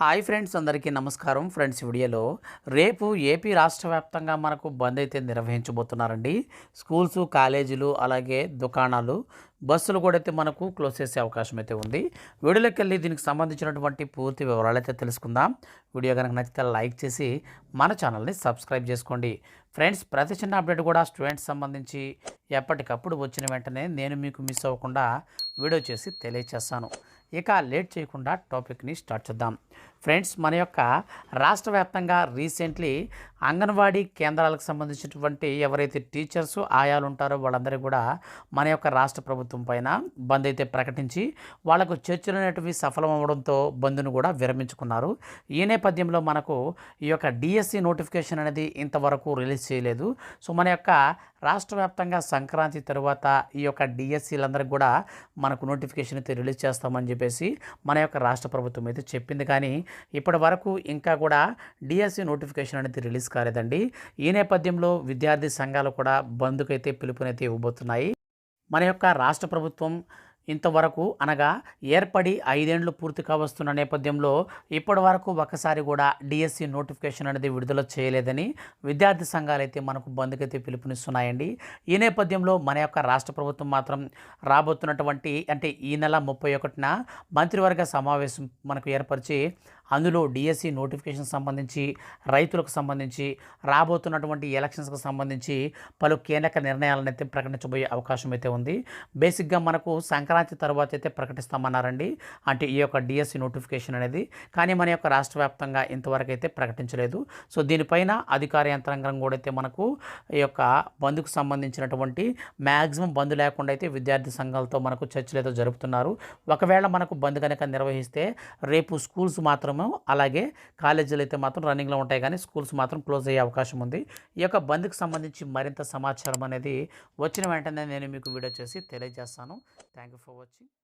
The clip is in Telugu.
హాయ్ ఫ్రెండ్స్ అందరికీ నమస్కారం. ఫ్రెండ్స్ వీడియోలో రేపు ఏపీ రాష్ట్ర వ్యాప్తంగా మనకు బంద్ అయితే నిర్వహించబోతున్నారండి. స్కూల్స్ కాలేజీలు అలాగే దుకాణాలు బస్సులు కూడా అయితే మనకు క్లోజ్ చేసే అవకాశం అయితే ఉంది. వీడియోలోకి వెళ్ళి దీనికి సంబంధించినటువంటి పూర్తి వివరాలు అయితే తెలుసుకుందాం. వీడియో కనుక నచ్చితే లైక్ చేసి మన ఛానల్ని సబ్స్క్రైబ్ చేసుకోండి. ఫ్రెండ్స్ ప్రతి చిన్న అప్డేట్ కూడా స్టూడెంట్స్ సంబంధించి ఎప్పటికప్పుడు వచ్చిన వెంటనే నేను మీకు మిస్ అవ్వకుండా వీడియో చేసి తెలియచేస్తాను. ఇక లేట్ చేయకుండా టాపిక్ని స్టార్ట్ చేద్దాం. ఫ్రెండ్స్ మన యొక్క రాష్ట్ర వ్యాప్తంగా రీసెంట్లీ అంగన్వాడీ కేంద్రాలకు సంబంధించినటువంటి ఎవరైతే టీచర్స్ ఆయాలు ఉంటారో వాళ్ళందరూ కూడా మన యొక్క రాష్ట్ర ప్రభుత్వం పైన బంద్ అయితే ప్రకటించి వాళ్ళకు చర్చలు అనేటివి సఫలం అవ్వడంతో బంద్ను కూడా విరమించుకున్నారు. ఈ నేపథ్యంలో మనకు ఈ యొక్క డిఎస్సి నోటిఫికేషన్ అనేది ఇంతవరకు రిలీజ్ చేయలేదు. సో మన యొక్క రాష్ట్ర వ్యాప్తంగా సంక్రాంతి తరువాత ఈ యొక్క డిఎస్సీలందరికీ కూడా మనకు నోటిఫికేషన్ అయితే రిలీజ్ చేస్తామని చెప్పేసి మన యొక్క రాష్ట్ర ప్రభుత్వం అయితే చెప్పింది. కానీ ఇప్పటి వరకు ఇంకా కూడా డిఎస్సి నోటిఫికేషన్ అనేది రిలీజ్ కాలేదండి. ఈ నేపథ్యంలో విద్యార్థి సంఘాలు కూడా బంద్కైతే పిలుపునైతే ఇవ్వబోతున్నాయి. మన యొక్క రాష్ట్ర ప్రభుత్వం ఇంతవరకు అనగా ఏర్పడి ఐదేండ్లు పూర్తి కావస్తున్న నేపథ్యంలో ఇప్పటి వరకు ఒకసారి కూడా డిఎస్సి నోటిఫికేషన్ అనేది విడుదల చేయలేదని విద్యార్థి సంఘాలు అయితే మనకు బంధుకైతే పిలుపునిస్తున్నాయండి. ఈ నేపథ్యంలో మన యొక్క రాష్ట్ర ప్రభుత్వం మాత్రం రాబోతున్నటువంటి అంటే ఈ నెల ముప్పై ఒకటిన మంత్రివర్గ సమావేశం మనకు ఏర్పరిచి అందులో డిఎస్సి నోటిఫికేషన్ సంబంధించి రైతులకు సంబంధించి రాబోతున్నటువంటి ఎలక్షన్స్కి సంబంధించి పలు కీలక నిర్ణయాలను అయితే ప్రకటించబోయే అవకాశం అయితే ఉంది. బేసిక్గా మనకు సంక్రాంతి తర్వాత అయితే ప్రకటిస్తామన్నారండి. అంటే ఈ యొక్క డిఎస్సి నోటిఫికేషన్ అనేది. కానీ మన యొక్క రాష్ట్ర వ్యాప్తంగా ఇంతవరకు అయితే ప్రకటించలేదు. సో దీనిపైన అధికార యంత్రాంగం కూడా అయితే మనకు ఈ యొక్క బంద్కు సంబంధించినటువంటి మ్యాక్సిమం బంద్ లేకుండా అయితే విద్యార్థి సంఘాలతో మనకు చర్చలు అయితే జరుపుతున్నారు. ఒకవేళ మనకు బంద్ కనుక నిర్వహిస్తే రేపు స్కూల్స్ మాత్రం మాత్రము అలాగే కాలేజీలు అయితే మాత్రం రన్నింగ్లో ఉంటాయి కానీ స్కూల్స్ మాత్రం క్లోజ్ అయ్యే అవకాశం ఉంది. ఈ యొక్క బంద్కి సంబంధించి మరింత సమాచారం అనేది వచ్చిన వెంటనే నేను మీకు వీడియో చేసి తెలియజేస్తాను. Thank you for watching.